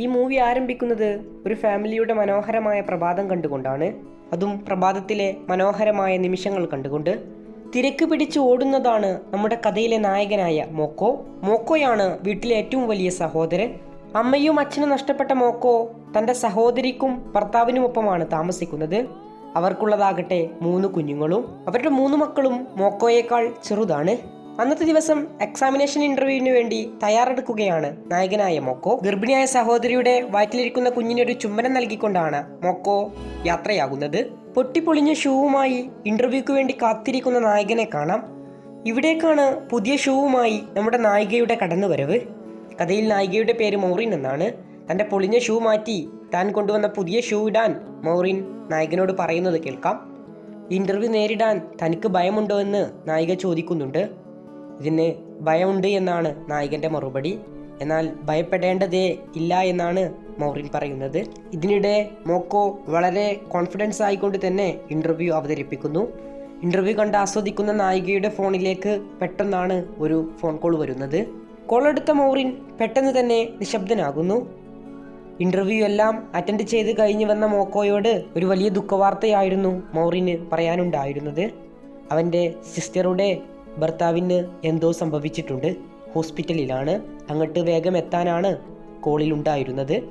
ഈ മൂവി ആരംഭിക്കുന്നത് ഒരു ഫാമിലിയുടെ മനോഹരമായ പ്രഭാതം കണ്ടുകൊണ്ടാണ്. അതും പ്രഭാതത്തിലെ മനോഹരമായ നിമിഷങ്ങൾ കണ്ടുകൊണ്ട്. തിരക്ക് പിടിച്ച് ഓടുന്നതാണ് നമ്മുടെ കഥയിലെ നായകനായ മോക്കോ. മോക്കോയാണ് വീട്ടിലെ ഏറ്റവും വലിയ സഹോദരൻ. അമ്മയും അച്ഛനും നഷ്ടപ്പെട്ട മോക്കോ തന്റെ സഹോദരിക്കും ഭർത്താവിനുമൊപ്പമാണ് താമസിക്കുന്നത്. അവർക്കുള്ളതാകട്ടെ മൂന്ന് കുഞ്ഞുങ്ങളും. അവരുടെ മൂന്ന് മക്കളും മോക്കോയേക്കാൾ ചെറുതാണ്. അന്നത്തെ ദിവസം എക്സാമിനേഷൻ ഇന്റർവ്യൂവിന് വേണ്ടി തയ്യാറെടുക്കുകയാണ് നായകനായ മൊക്കോ. ഗർഭിണിയായ സഹോദരിയുടെ വയറ്റിലിരിക്കുന്ന കുഞ്ഞിനൊരു ചുംബനം നൽകിക്കൊണ്ടാണ് മൊക്കോ യാത്രയാകുന്നത്. പൊട്ടിപ്പൊളിഞ്ഞ ഷൂവുമായി ഇന്റർവ്യൂക്ക് വേണ്ടി കാത്തിരിക്കുന്ന നായകനെ കാണാം. ഇവിടേക്കാണ് പുതിയ ഷൂവുമായി നമ്മുടെ നായികയുടെ കടന്നുവരവ്. കഥയിൽ നായികയുടെ പേര് മൗറിൻ എന്നാണ്. തന്റെ പൊളിഞ്ഞ ഷൂ മാറ്റി താൻ കൊണ്ടുവന്ന പുതിയ ഷൂ ഇടാൻ മൗറിൻ നായകനോട് പറയുന്നത് കേൾക്കാം. ഇന്റർവ്യൂ നേരിടാൻ തനിക്ക് ഭയമുണ്ടോ എന്ന് നായിക ചോദിക്കുന്നുണ്ട്. ഇതിന് ഭയമുണ്ട് എന്നാണ് നായകന്റെ മറുപടി. എന്നാൽ ഭയപ്പെടേണ്ടതേ ഇല്ല എന്നാണ് മൗറിൻ പറയുന്നത്. ഇതിനിടെ മോക്കോ വളരെ കോൺഫിഡൻസ് ആയിക്കൊണ്ട് തന്നെ ഇന്റർവ്യൂ അവതരിപ്പിക്കുന്നു. ഇന്റർവ്യൂ കണ്ട് ആസ്വദിക്കുന്ന നായികയുടെ ഫോണിലേക്ക് പെട്ടെന്നാണ് ഒരു ഫോൺ കോൾ വരുന്നത്. കോൾ എടുത്ത മൗറിൻ പെട്ടെന്ന് തന്നെ നിശബ്ദനാകുന്നു. ഇന്റർവ്യൂ എല്ലാം അറ്റൻഡ് ചെയ്ത് കഴിഞ്ഞു വന്ന മോക്കോയോട് ഒരു വലിയ ദുഃഖവാർത്തയായിരുന്നു മൗറിന് പറയാനുണ്ടായിരുന്നത്. അവന്റെ സിസ്റ്ററുടെ ഭർത്താവിന് എന്തോ സംഭവിച്ചിട്ടുണ്ട്. ഹോസ്പിറ്റലിലാണ്. അങ്ങോട്ട് വേഗം എത്താനാണ് കോളിലുണ്ടായിരുന്നത്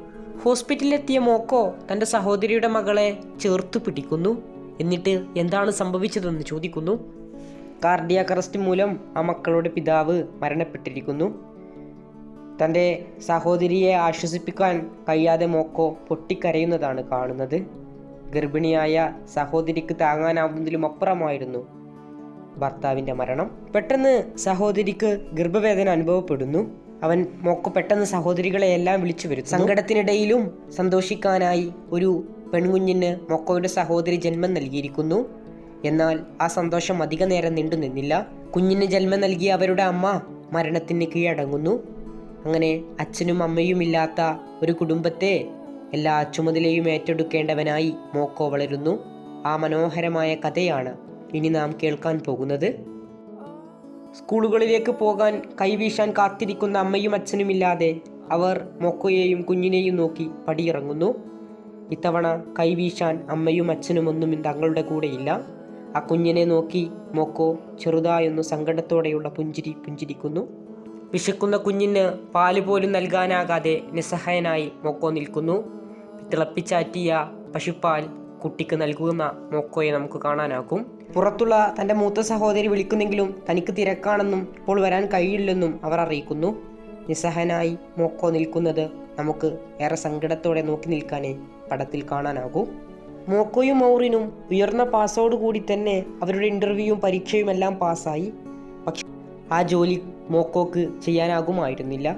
ഹോസ്പിറ്റലിലെത്തിയ മോക്കോ തന്റെ സഹോദരിയുടെ മകളെ ചേർത്തു പിടിക്കുന്നു. എന്നിട്ട് എന്താണ് സംഭവിച്ചതെന്ന് ചോദിക്കുന്നു. കാർഡിയാക് അറസ്റ്റ് മൂലം ആ മക്കളുടെ പിതാവ് മരണപ്പെട്ടിരിക്കുന്നു. തന്റെ സഹോദരിയെ ആശ്വസിപ്പിക്കാൻ കഴിയാതെ മോക്കോ പൊട്ടിക്കരയുന്നതാണ് കാണുന്നത്. ഗർഭിണിയായ സഹോദരിക്ക് താങ്ങാനാവുന്നതിലും അപ്പുറമായിരുന്നു ഭർത്താവിന്റെ മരണം. പെട്ടെന്ന് സഹോദരിക്ക് ഗർഭവേദന അനുഭവപ്പെടുന്നു. അവൻ മോക്കോ പെട്ടെന്ന് സഹോദരികളെ എല്ലാം വിളിച്ചു വരും സങ്കടത്തിനിടയിലും സന്തോഷിക്കാനായി ഒരു പെൺകുഞ്ഞിന് മൊക്കോയുടെ സഹോദരി ജന്മം നൽകിയിരിക്കുന്നു. എന്നാൽ ആ സന്തോഷം അധിക നേരം നീണ്ടു നിന്നില്ല. കുഞ്ഞിന് ജന്മം നൽകിയ അവരുടെ അമ്മ മരണത്തിന് കീഴടങ്ങുന്നു. അങ്ങനെ അച്ഛനും അമ്മയും ഇല്ലാത്ത ഒരു കുടുംബത്തെ എല്ലാ ചുമതലയും ഏറ്റെടുക്കേണ്ടവനായി മോക്കോ വളരുന്നു. ആ മനോഹരമായ കഥയാണ് ഇനി നാം കേൾക്കാൻ പോകുന്നത്. സ്കൂളുകളിലേക്ക് പോകാൻ കൈവീശാൻ കാത്തിരിക്കുന്ന അമ്മയും അച്ഛനുമില്ലാതെ അവർ മൊക്കയെയും കുഞ്ഞിനെയും നോക്കി പടിയിറങ്ങുന്നു. ഇത്തവണ കൈവീശാൻ അമ്മയും അച്ഛനും ഒന്നും തങ്ങളുടെ കൂടെയില്ല ആ കുഞ്ഞിനെ നോക്കി മോക്കോ ചെറുതായൊന്ന് സങ്കടത്തോടെയുള്ള പുഞ്ചിരി പുഞ്ചിരിക്കുന്നു. വിശക്കുന്ന കുഞ്ഞിന് പാൽ പോലും നൽകാനാകാതെ നിസ്സഹായനായി മോക്കോ നിൽക്കുന്നു. തിളപ്പിച്ചാറ്റിയ പശുപ്പാൽ കുട്ടിക്ക് നൽകുന്ന മോക്കോയെ നമുക്ക് കാണാനാകും. പുറത്തുള്ള തന്റെ മൂത്ത സഹോദരി വിളിക്കുന്നെങ്കിലും തനിക്ക് തിരക്കാണെന്നും ഇപ്പോൾ വരാൻ കഴിയില്ലെന്നും അവർ അറിയിക്കുന്നു. നിസ്സഹനായി മോക്കോ നിൽക്കുന്നത് നമുക്ക് ഏറെ സങ്കടത്തോടെ നോക്കി നിൽക്കാനേ പടത്തിൽ കാണാനാകൂ. മോക്കോയും മൗറിനും ഉയർന്ന പാസ്സോട് കൂടി തന്നെ അവരുടെ ഇന്റർവ്യൂവും പരീക്ഷയും എല്ലാം പാസ്സായി. പക്ഷെ ആ ജോലി മോക്കോക്ക് ചെയ്യാനാകുമായിരുന്നില്ല.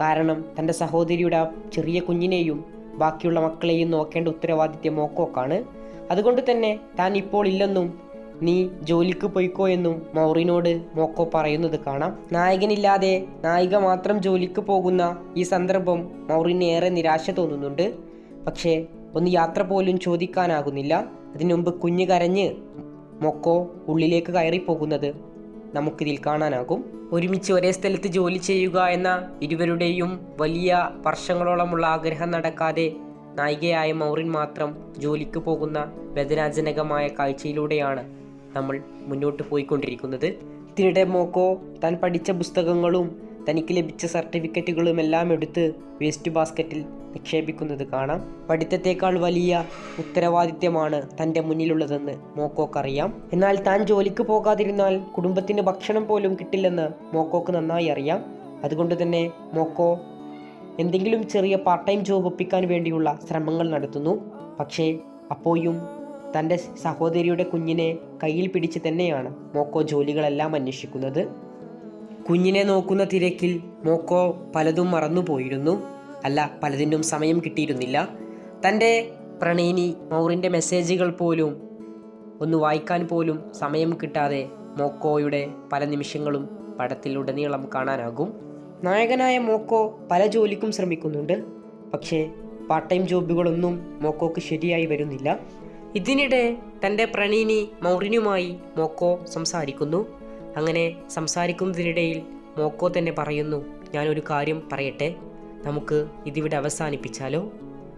കാരണം തന്റെ സഹോദരിയുടെ ആ ചെറിയ കുഞ്ഞിനെയും ബാക്കിയുള്ള മക്കളെയും നോക്കേണ്ട ഉത്തരവാദിത്യം മോക്കോക്കാണ്. അതുകൊണ്ട് തന്നെ താൻ ഇപ്പോൾ ഇല്ലെന്നും നീ ജോലിക്ക് പോയിക്കോ എന്നും മൗറിനോട് മോക്കോ പറയുന്നത് കാണാം. നായകനില്ലാതെ നായിക മാത്രം ജോലിക്ക് പോകുന്ന ഈ സന്ദർഭം മൗറിന് ഏറെ നിരാശ തോന്നുന്നുണ്ട്. പക്ഷേ ഒന്ന് യാത്ര പോലും ചോദിക്കാനാകുന്നില്ല. അതിനുമുമ്പ് കുഞ്ഞ് കരഞ്ഞ് മൊക്കോ ഉള്ളിലേക്ക് കയറി കയറിപ്പോകുന്നത് നമുക്കിതിൽ കാണാനാകും. ഒരുമിച്ച് ഒരേ സ്ഥലത്ത് ജോലി ചെയ്യുക എന്ന ഇരുവരുടെയും വലിയ വർഷങ്ങളോളമുള്ള ആഗ്രഹം നടക്കാതെ നായികയായ മൗറിൻ മാത്രം ജോലിക്ക് പോകുന്ന വേദനാജനകമായ കാഴ്ചയിലൂടെയാണ് നമ്മൾ മുന്നോട്ട് പോയിക്കൊണ്ടിരിക്കുന്നത്. ഇതിനിടെ മോക്കോ താൻ പഠിച്ച പുസ്തകങ്ങളും തനിക്ക് ലഭിച്ച സർട്ടിഫിക്കറ്റുകളും എല്ലാം എടുത്ത് വേസ്റ്റ് ബാസ്ക്കറ്റിൽ നിക്ഷേപിക്കുന്നത് കാണാം. പഠിത്തത്തേക്കാൾ വലിയ ഉത്തരവാദിത്യമാണ് തന്റെ മുന്നിലുള്ളതെന്ന് മോക്കോക്കറിയാം. എന്നാൽ താൻ ജോലിക്ക് പോകാതിരുന്നാൽ കുടുംബത്തിന് ഭക്ഷണം പോലും കിട്ടില്ലെന്ന് മോക്കോക്ക് നന്നായി അറിയാം. അതുകൊണ്ട് തന്നെ മോക്കോ എന്തെങ്കിലും ചെറിയ പാർട്ട് ടൈം ജോബ് ഒപ്പിക്കാൻ വേണ്ടിയുള്ള ശ്രമങ്ങൾ നടത്തുന്നു. പക്ഷേ അപ്പോയും തന്റെ സഹോദരിയുടെ കുഞ്ഞിനെ കയ്യിൽ പിടിച്ച് തന്നെയാണ് മോക്കോ ജോലികളെല്ലാം അന്വേഷിക്കുന്നത്. കുഞ്ഞിനെ നോക്കുന്ന തിരക്കിൽ മോക്കോ പലതും മറന്നുപോയിരുന്നു. അല്ല പലതിനും സമയം കിട്ടിയിരുന്നില്ല. തന്റെ പ്രണയിനി മൗറിന്റെ മെസ്സേജുകൾ പോലും ഒന്ന് വായിക്കാൻ പോലും സമയം കിട്ടാതെ മോക്കോയുടെ പല നിമിഷങ്ങളും പടത്തിലുടനീളം കാണാനാകും. നായകനായ മോക്കോ പല ജോലിക്കും ശ്രമിക്കുന്നുണ്ട്. പക്ഷേ പാർട്ട് ടൈം ജോബുകളൊന്നും മോക്കോക്ക് ശരിയായി വരുന്നില്ല. ഇതിനിടെ തന്റെ പ്രണയിനി മൗറിനുമായി മോക്കോ സംസാരിക്കുന്നു. അങ്ങനെ സംസാരിക്കുന്നതിനിടയിൽ മോക്കോ തന്നെ പറയുന്നു ഞാനൊരു കാര്യം പറയട്ടെ നമുക്ക് ഇതിവിടെ അവസാനിപ്പിച്ചാലോ?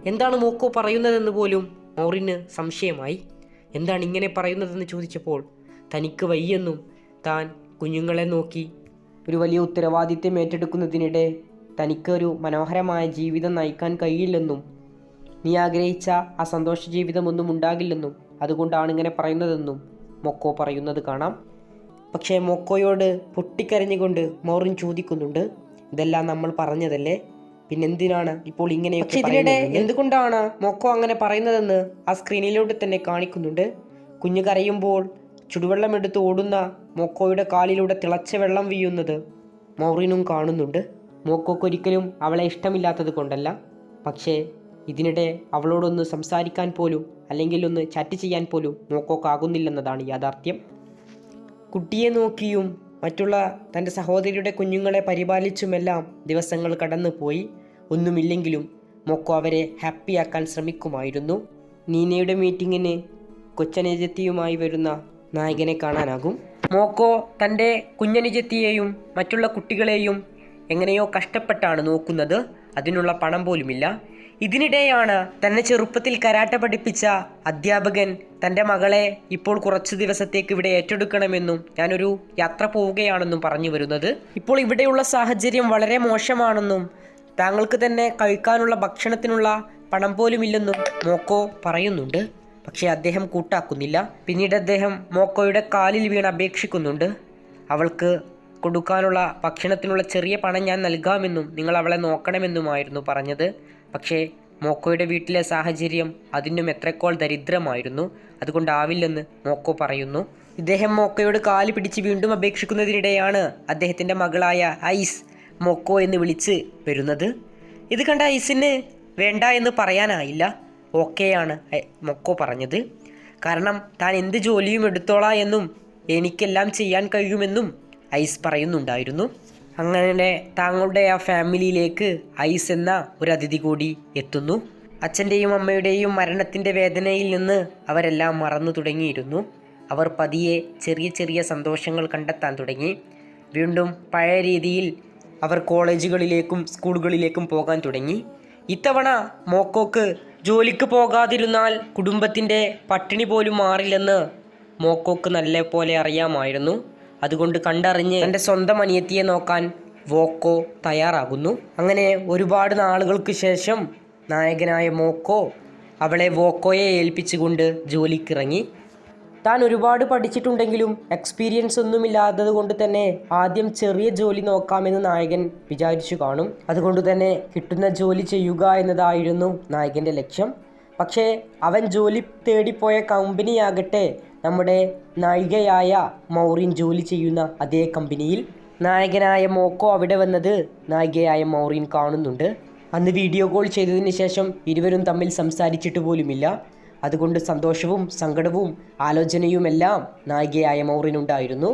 എന്താണ് മോക്കോ പറയുന്നതെന്ന് പോലും? മോറിന് സംശയമായി. എന്താണ് ഇങ്ങനെ പറയുന്നതെന്ന് ചോദിച്ചപ്പോൾ തനിക്ക് വയ്യെന്നും താൻ കുഞ്ഞുങ്ങളെ നോക്കി ഒരു വലിയ ഉത്തരവാദിത്വം ഏറ്റെടുക്കുന്നതിനിടെ തനിക്കൊരു മനോഹരമായ ജീവിതം നയിക്കാൻ കഴിയില്ലെന്നും നീ ആഗ്രഹിച്ച ആ സന്തോഷ ജീവിതമൊന്നും ഉണ്ടാകില്ലെന്നും അതുകൊണ്ടാണ് ഇങ്ങനെ പറയുന്നതെന്നും മൊക്കോ പറയുന്നത് കാണാം. പക്ഷേ മൊക്കോയോട് പൊട്ടിക്കരഞ്ഞുകൊണ്ട് മോറിൻ ചോദിക്കുന്നുണ്ട്. ഇതെല്ലാം നമ്മൾ പറഞ്ഞതല്ലേ? പിന്നെന്തിനാണ് ഇപ്പോൾ ഇങ്ങനെയൊക്കെ ഇതിനിടെ എന്തുകൊണ്ടാണ് മൊക്കോ അങ്ങനെ പറയുന്നതെന്ന് ആ സ്ക്രീനിലൂടെ തന്നെ കാണിക്കുന്നുണ്ട്. കുഞ്ഞു കരയുമ്പോൾ ചുടുവെള്ളം എടുത്ത് ഓടുന്ന മൊക്കോയുടെ കാലിലൂടെ തിളച്ച വെള്ളം വീയുന്നത് മോറിനും കാണുന്നുണ്ട്. മോക്കോക്ക് ഒരിക്കലും അവളെ ഇഷ്ടമില്ലാത്തത് കൊണ്ടല്ല. പക്ഷേ ഇതിനിടെ അവളോടൊന്ന് സംസാരിക്കാൻ പോലും അല്ലെങ്കിൽ ഒന്ന് ചാറ്റ് ചെയ്യാൻ പോലും മോക്കോക്കാകുന്നില്ലെന്നതാണ് യാഥാർത്ഥ്യം. കുട്ടിയെ നോക്കിയും മറ്റുള്ള തന്റെ സഹോദരിയുടെ കുഞ്ഞുങ്ങളെ പരിപാലിച്ചുമെല്ലാം ദിവസങ്ങൾ കടന്നുപോയി. ഒന്നുമില്ലെങ്കിലും മൊക്കോ അവരെ ഹാപ്പിയാക്കാൻ ശ്രമിക്കുമായിരുന്നു. നീനയുടെ മീറ്റിങ്ങിന് കൊച്ചനുജത്തിയുമായി വരുന്ന നായകനെ കാണാനാകും. മോക്കോ തന്റെ കുഞ്ഞനുജത്തിയെയും മറ്റുള്ള കുട്ടികളെയും എങ്ങനെയോ കഷ്ടപ്പെട്ടാണ് നോക്കുന്നത്. അതിനുള്ള പണം പോലുമില്ല. ഇതിനിടെയാണ് തന്നെ ചെറുപ്പത്തിൽ കരാട്ട പഠിപ്പിച്ച അധ്യാപകൻ തന്റെ മകളെ ഇപ്പോൾ കുറച്ചു ദിവസത്തേക്ക് ഇവിടെ ഏറ്റെടുക്കണമെന്നും ഞാനൊരു യാത്ര പോവുകയാണെന്നും പറഞ്ഞു വരുന്നത്. ഇപ്പോൾ ഇവിടെയുള്ള സാഹചര്യം വളരെ മോശമാണെന്നും താങ്കൾക്ക് തന്നെ കഴിക്കാനുള്ള ഭക്ഷണത്തിനുള്ള പണം പോലുമില്ലെന്നും മോക്കോ പറയുന്നുണ്ട്. പക്ഷേ അദ്ദേഹം കൂട്ടാക്കുന്നില്ല. പിന്നീട് അദ്ദേഹം മോക്കോയുടെ കാലിൽ വീണ് അപേക്ഷിക്കുന്നുണ്ട്. അവൾക്ക് കൊടുക്കാനുള്ള ഭക്ഷണത്തിനുള്ള ചെറിയ പണം ഞാൻ നൽകാമെന്നും നിങ്ങൾ അവളെ നോക്കണമെന്നുമായിരുന്നു പറഞ്ഞത്. പക്ഷേ മോക്കോയുടെ വീട്ടിലെ സാഹചര്യം അതിനും എത്രക്കോൾ ദരിദ്രമായിരുന്നു അതുകൊണ്ടാവില്ലെന്ന് മോക്കോ പറയുന്നു. ഇദ്ദേഹം മോക്കോയോട് കാൽ പിടിച്ച് വീണ്ടും അപേക്ഷിക്കുന്നതിനിടെയാണ് അദ്ദേഹത്തിന്റെ മകളായ ഐസ് മോക്കോ എന്ന് വിളിച്ച് വരുന്നത്. ഇത് കണ്ട ഐസിന് വേണ്ട എന്ന് പറയാനായില്ല. ഓക്കെയാണ് മൊക്കോ പറഞ്ഞത്. കാരണം താൻ എന്ത് ജോലിയും എടുത്തോളാ എന്നും എനിക്കെല്ലാം ചെയ്യാൻ കഴിയുമെന്നും ഐസ് പറയുന്നുണ്ടായിരുന്നു. അങ്ങനെ താങ്കളുടെ ആ ഫാമിലിയിലേക്ക് ഐസ് എന്ന ഒരു അതിഥി കൂടി എത്തുന്നു. അച്ഛന്റെയും അമ്മയുടെയും മരണത്തിന്റെ വേദനയിൽ നിന്ന് അവരെല്ലാം മറന്നു തുടങ്ങിയിരുന്നു. അവർ പതിയെ ചെറിയ ചെറിയ സന്തോഷങ്ങൾ കണ്ടെത്താൻ തുടങ്ങി. വീണ്ടും പഴയ രീതിയിൽ അവർ കോളേജുകളിലേക്കും സ്കൂളുകളിലേക്കും പോകാൻ തുടങ്ങി. ഇത്തവണ മോക്കോക്ക് ജോലിക്ക് പോകാതിരുന്നാൽ കുടുംബത്തിന്റെ പട്ടിണി പോലും മാറില്ലെന്ന് മോക്കോക്ക് നല്ല പോലെ അറിയാമായിരുന്നു. അതുകൊണ്ട് കണ്ടറിഞ്ഞ് തന്റെ സ്വന്തം അനിയത്തിയെ നോക്കാൻ വോക്കോ തയ്യാറാകുന്നു. അങ്ങനെ ഒരുപാട് നാളുകൾക്ക് ശേഷം നായകനായ മോക്കോ അവളെ വോക്കോയെ ഏൽപ്പിച്ചുകൊണ്ട് ജോലിക്കിറങ്ങി. താൻ ഒരുപാട് പഠിച്ചിട്ടുണ്ടെങ്കിലും എക്സ്പീരിയൻസ് ഒന്നുമില്ലാത്തത് കൊണ്ട് തന്നെ ആദ്യം ചെറിയ ജോലി നോക്കാമെന്ന് നായകൻ വിചാരിച്ചു കാണും. അതുകൊണ്ട് തന്നെ കിട്ടുന്ന ജോലി ചെയ്യുക എന്നതായിരുന്നു നായകന്റെ ലക്ഷ്യം. പക്ഷേ അവൻ ജോലി തേടിപ്പോയ കമ്പനിയാകട്ടെ നമ്മുടെ നായികയായ മൗറിൻ ജോലി ചെയ്യുന്ന അതേ കമ്പനിയിൽ നായകനായ മോക്കോ അവിടെ വന്നത് നായികയായ മൗറിൻ കാണുന്നുണ്ട്. അന്ന് വീഡിയോ കോൾ ചെയ്തതിന് ശേഷം ഇരുവരും തമ്മിൽ സംസാരിച്ചിട്ട് പോലുമില്ല. അതുകൊണ്ട് സന്തോഷവും സങ്കടവും ആലോചനയുമെല്ലാം നായികയായ മൗറിനുണ്ടായിരുന്നു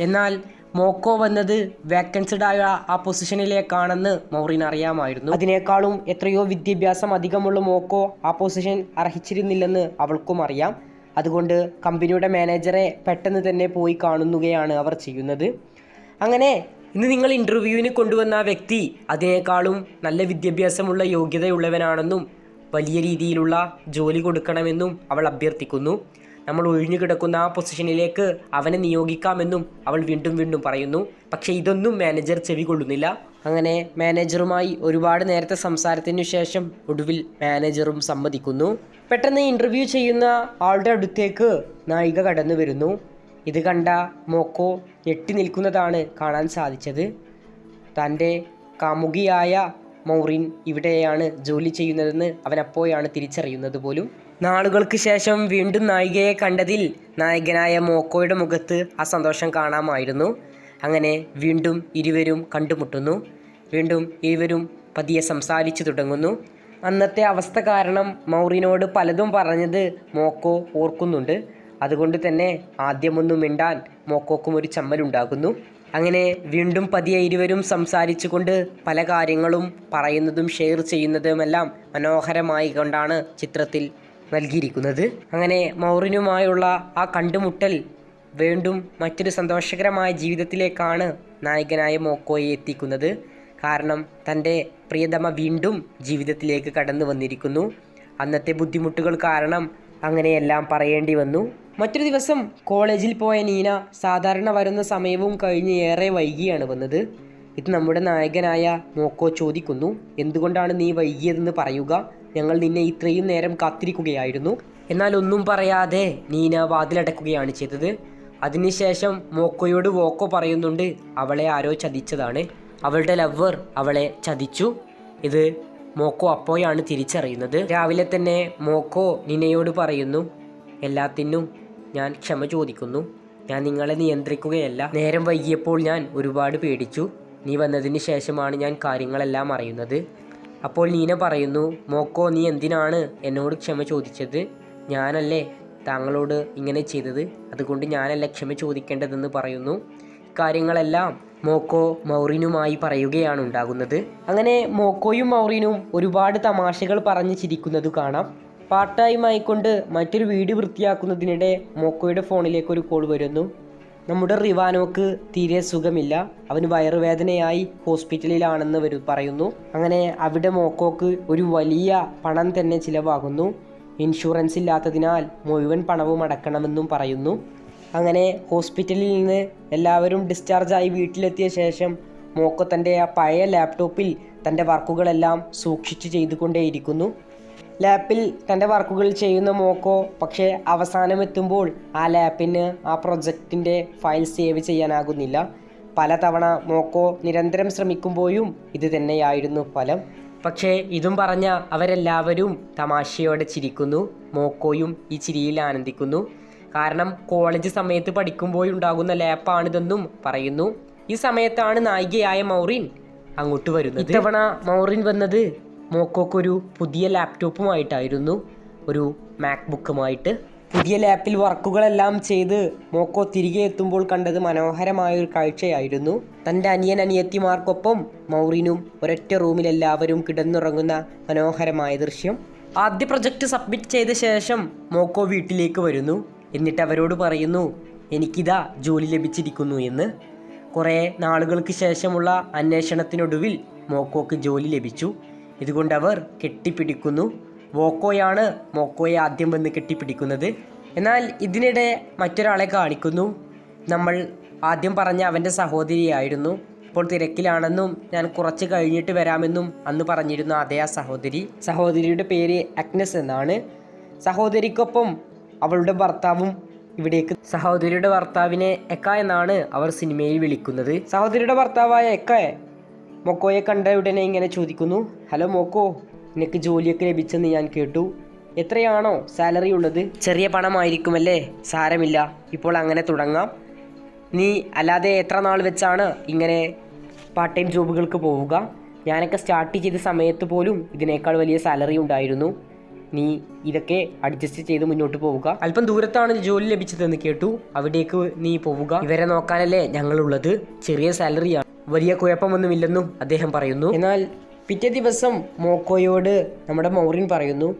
എന്നാൽ മോക്കോ വന്നത് വേക്കൻസഡായ ആ പൊസിഷനിലേക്കാണെന്ന് മൗറിൻ അറിയാമായിരുന്നു. അതിനേക്കാളും എത്രയോ വിദ്യാഭ്യാസം അധികമുള്ള മോക്കോ ആ പൊസിഷൻ അർഹിച്ചിരുന്നില്ലെന്ന് അവൾക്കും അറിയാം. അതുകൊണ്ട് കമ്പനിയുടെ മാനേജറെ പെട്ടെന്ന് തന്നെ പോയി കാണുന്നുകയാണ് അവർ ചെയ്യുന്നത്. അങ്ങനെ ഇന്ന് നിങ്ങൾ ഇന്റർവ്യൂവിന് കൊണ്ടുവന്ന ആ വ്യക്തി അതിനേക്കാളും നല്ല വിദ്യാഭ്യാസമുള്ള യോഗ്യതയുള്ളവനാണെന്നും വലിയ രീതിയിലുള്ള ജോലി കൊടുക്കണമെന്നും അവൾ അഭ്യർത്ഥിക്കുന്നു. നമ്മൾ ഒഴിഞ്ഞു കിടക്കുന്ന ആ പൊസിഷനിലേക്ക് അവനെ നിയോഗിക്കാമെന്നും അവൾ വീണ്ടും വീണ്ടും പറയുന്നു. പക്ഷേ ഇതൊന്നും മാനേജർ ചെവി കൊള്ളുന്നില്ല. അങ്ങനെ മാനേജറുമായി ഒരുപാട് നേരത്തെ സംസാരത്തിനു ശേഷം ഒടുവിൽ മാനേജറും സമ്മതിക്കുന്നു. പെട്ടെന്ന് ഇന്റർവ്യൂ ചെയ്യുന്ന ആളുടെ അടുത്തേക്ക് നായിക കടന്നു വരുന്നു. ഇത് കണ്ട മോക്കോ ഞെട്ടി നിൽക്കുന്നതാണ് കാണാൻ സാധിച്ചത്. തന്റെ കാമുകിയായ മൗറിൻ ഇവിടെയാണ് ജോലി ചെയ്യുന്നതെന്ന് അവൻ തിരിച്ചറിയുന്നത് പോലും. നാളുകൾക്ക് ശേഷം വീണ്ടും നായികയെ കണ്ടതിൽ നായകനായ മോക്കോയുടെ മുഖത്ത് ആ സന്തോഷം കാണാമായിരുന്നു. അങ്ങനെ വീണ്ടും ഇരുവരും കണ്ടുമുട്ടുന്നു. വീണ്ടും ഇരുവരും പതിയെ സംസാരിച്ചു തുടങ്ങുന്നു. അന്നത്തെ അവസ്ഥ കാരണം മൗറിനോട് പലതും പറഞ്ഞത് മോക്കോ ഓർക്കുന്നുണ്ട്. അതുകൊണ്ട് തന്നെ ആദ്യമൊന്നും മിണ്ടാൻ മോക്കോക്കും ഒരു ചമ്മലുണ്ടാകുന്നു. അങ്ങനെ വീണ്ടും പതിയെ ഇരുവരും സംസാരിച്ചുകൊണ്ട് പല കാര്യങ്ങളും പറയുന്നതും ഷെയർ ചെയ്യുന്നതുമെല്ലാം മനോഹരമായി കൊണ്ടാണ് ചിത്രത്തിൽ നൽകിയിരിക്കുന്നത്. അങ്ങനെ മൗറിനുമായുള്ള ആ കണ്ടുമുട്ടൽ വീണ്ടും മറ്റൊരു സന്തോഷകരമായ ജീവിതത്തിലേക്കാണ് നായകനായ മോക്കോയെ എത്തിക്കുന്നത്. കാരണം തന്റെ പ്രിയതമ വീണ്ടും ജീവിതത്തിലേക്ക് കടന്നു വന്നിരിക്കുന്നു. അന്നത്തെ ബുദ്ധിമുട്ടുകൾ കാരണം അങ്ങനെയെല്ലാം പറയേണ്ടി വന്നു. മറ്റൊരു ദിവസം കോളേജിൽ പോയ നീന സാധാരണ വരുന്ന സമയവും കഴിഞ്ഞ് ഏറെ വൈകിയാണ് വന്നത്. ഇത് നമ്മുടെ നായകനായ മോക്കോ ചോദിക്കുന്നു എന്തുകൊണ്ടാണ് നീ വൈകിയതെന്ന് പറയുക? ഞങ്ങൾ നിന്നെ ഇത്രയും നേരം കാത്തിരിക്കുകയായിരുന്നു. എന്നാൽ ഒന്നും പറയാതെ നീന വാതിലടക്കുകയാണ് ചെയ്തത്. അതിനുശേഷം മോക്കോയോട് വോക്കോ പറയുന്നുണ്ട് അവളെ ആരോ ചതിച്ചതാണ്. അവളുടെ ലവർ അവളെ ചതിച്ചു. ഇത് മോക്കോ അപ്പോയാണ് തിരിച്ചറിയുന്നത്. രാവിലെ തന്നെ മോക്കോ നിനയോട് പറയുന്നു എല്ലാത്തിനും ഞാൻ ക്ഷമ ചോദിക്കുന്നു. ഞാൻ നിങ്ങളെ നിയന്ത്രിക്കുകയല്ല. നേരം വൈകിയപ്പോൾ ഞാൻ ഒരുപാട് പേടിച്ചു. നീ വന്നതിന് ശേഷമാണ് ഞാൻ കാര്യങ്ങളെല്ലാം അറിയുന്നത്. അപ്പോൾ നീന പറയുന്നു മോക്കോ നീ എന്തിനാണ് എന്നോട് ക്ഷമ ചോദിച്ചത്? ഞാനല്ലേ താങ്കളോട് ഇങ്ങനെ ചെയ്തത്? അതുകൊണ്ട് ഞാനല്ല ക്ഷമ ചോദിക്കേണ്ടതെന്ന് പറയുന്നു. കാര്യങ്ങളെല്ലാം മോക്കോ മൗറിനുമായി പറയുകയാണ് ഉണ്ടാകുന്നത്. അങ്ങനെ മോക്കോയും മൗറിനും ഒരുപാട് തമാശകൾ പറഞ്ഞ് ചിരിക്കുന്നത് കാണാം. പാർട്ട് ടൈം ആയിക്കൊണ്ട് മറ്റൊരു വീട് വൃത്തിയാക്കുന്നതിനിടെ മോക്കോയുടെ ഫോണിലേക്ക് ഒരു കോൾ വരുന്നു. നമ്മുടെ റിവാനോക്ക് തീരെ സുഖമില്ല. അവന് വയറുവേദനയായി ഹോസ്പിറ്റലിലാണെന്ന് വരു പറയുന്നു. അങ്ങനെ അവിടെ മോക്കോക്ക് ഒരു വലിയ പണം തന്നെ ചിലവാകുന്നു. ഇൻഷുറൻസ് ഇല്ലാത്തതിനാൽ മുഴുവൻ പണവും അടക്കണമെന്നും പറയുന്നു. അങ്ങനെ ഹോസ്പിറ്റലിൽ നിന്ന് എല്ലാവരും ഡിസ്ചാർജായി വീട്ടിലെത്തിയ ശേഷം മോക്കോ തന്റെ ആ പഴയ ലാപ്ടോപ്പിൽ തന്റെ വർക്കുകളെല്ലാം സൂക്ഷിച്ചു ചെയ്തുകൊണ്ടേയിരിക്കുന്നു. ലാപ്പിൽ തന്റെ വർക്കുകൾ ചെയ്യുന്ന മോക്കോ പക്ഷേ അവസാനം എത്തുമ്പോൾ ആ ലാപ്പിന് ആ പ്രൊജക്റ്റിന്റെ ഫയൽ സേവ് ചെയ്യാനാകുന്നില്ല. പലതവണ മോക്കോ നിരന്തരം ശ്രമിക്കുമ്പോഴും ഇത് തന്നെയായിരുന്നു ഫലം. പക്ഷേ ഇതും പറഞ്ഞ അവരെല്ലാവരും തമാശയോടെ ചിരിക്കുന്നു. മോക്കോയും ഈ ചിരിയിൽ ആനന്ദിക്കുന്നു. കാരണം കോളേജ് സമയത്ത് പഠിക്കുമ്പോൾ ഉണ്ടാകുന്ന ലാപ്പാണിതെന്നും പറയുന്നു. ഈ സമയത്താണ് നായികയായ മൗറിൻ അങ്ങോട്ട് വരുന്നത്. ഇത്തവണ മൗറിൻ വന്നത് മോക്കോക്കൊരു പുതിയ ലാപ്ടോപ്പുമായിട്ടായിരുന്നു. ഒരു മാക്ബുക്കുമായിട്ട്. പുതിയ ലാപ്പിൽ വർക്കുകളെല്ലാം ചെയ്ത് മോക്കോ തിരികെ എത്തുമ്പോൾ കണ്ടത് മനോഹരമായ ഒരു കാഴ്ചയായിരുന്നു. തന്റെ അനിയൻ അനിയത്തിമാർക്കൊപ്പം മൗറിനും ഒരൊറ്റ റൂമിൽ എല്ലാവരും കിടന്നുറങ്ങുന്ന മനോഹരമായ ദൃശ്യം. ആദ്യ പ്രൊജക്റ്റ് സബ്മിറ്റ് ചെയ്ത ശേഷം മോക്കോ വീട്ടിലേക്ക് വരുന്നു. എന്നിട്ട് അവരോട് പറയുന്നു എനിക്കിതാ ജോലി ലഭിച്ചിരിക്കുന്നു എന്ന്. കുറേ നാളുകൾക്ക് ശേഷമുള്ള അന്വേഷണത്തിനൊടുവിൽ മോക്കോക്ക് ജോലി ലഭിച്ചു. ഇതുകൊണ്ട് അവർ കെട്ടിപ്പിടിക്കുന്നു. വോക്കോയാണ് മോക്കോയെ ആദ്യം വന്ന് കെട്ടിപ്പിടിക്കുന്നത്. എന്നാൽ ഇതിനിടെ മറ്റൊരാളെ കാണിക്കുന്നു. നമ്മൾ ആദ്യം പറഞ്ഞ അവന്റെ സഹോദരിയായിരുന്നു. ഇപ്പോൾ തിരക്കിലാണെന്നും ഞാൻ കുറച്ച് കഴിഞ്ഞിട്ട് വരാമെന്നും അന്ന് പറഞ്ഞിരുന്ന അതേ ആ സഹോദരി. സഹോദരിയുടെ പേര് അഗ്നസ് എന്നാണ്. സഹോദരിക്കൊപ്പം അവളുടെ ഭർത്താവും ഇവിടേക്ക് സഹോദരിയുടെ ഭർത്താവിനെ എക്ക എന്നാണ് അവർ സിനിമയിൽ വിളിക്കുന്നത്. സഹോദരിയുടെ ഭർത്താവായ എക്കയെ മൊക്കോയെ കണ്ട ഉടനെ ഇങ്ങനെ ചോദിക്കുന്നു ഹലോ മോക്കോ നിനക്ക് ജോലിയൊക്കെ ലഭിച്ചെന്ന് ഞാൻ കേട്ടു. എത്രയാണോ സാലറി ഉള്ളത്? ചെറിയ പണമായിരിക്കുമല്ലേ? സാരമില്ല. ഇപ്പോൾ അങ്ങനെ തുടങ്ങാം. നീ അല്ലാതെ എത്ര നാൾ വെച്ചാണ് ഇങ്ങനെ പാർട്ട് ടൈം ജോബുകൾക്ക് പോവുക? ഞാനൊക്കെ സ്റ്റാർട്ട് ചെയ്ത സമയത്ത് പോലും ഇതിനേക്കാൾ വലിയ സാലറി ഉണ്ടായിരുന്നു. നീ ഇതൊക്കെ അഡ്ജസ്റ്റ് ചെയ്ത് മുന്നോട്ട് പോവുക. അല്പം ദൂരത്താണ് ജോലി ലഭിച്ചതെന്ന് കേട്ടു. അവിടേക്ക് നീ പോവുക. ഇവരെ നോക്കാനല്ലേ ഞങ്ങളുള്ളത്. ചെറിയ സാലറിയാണ് വലിയ കുഴപ്പമൊന്നുമില്ലെന്നും അദ്ദേഹം പറയുന്നു. എന്നാൽ പിറ്റേ ദിവസം മോക്കോയോട് നമ്മുടെ മൗറിൻ പറയുന്നു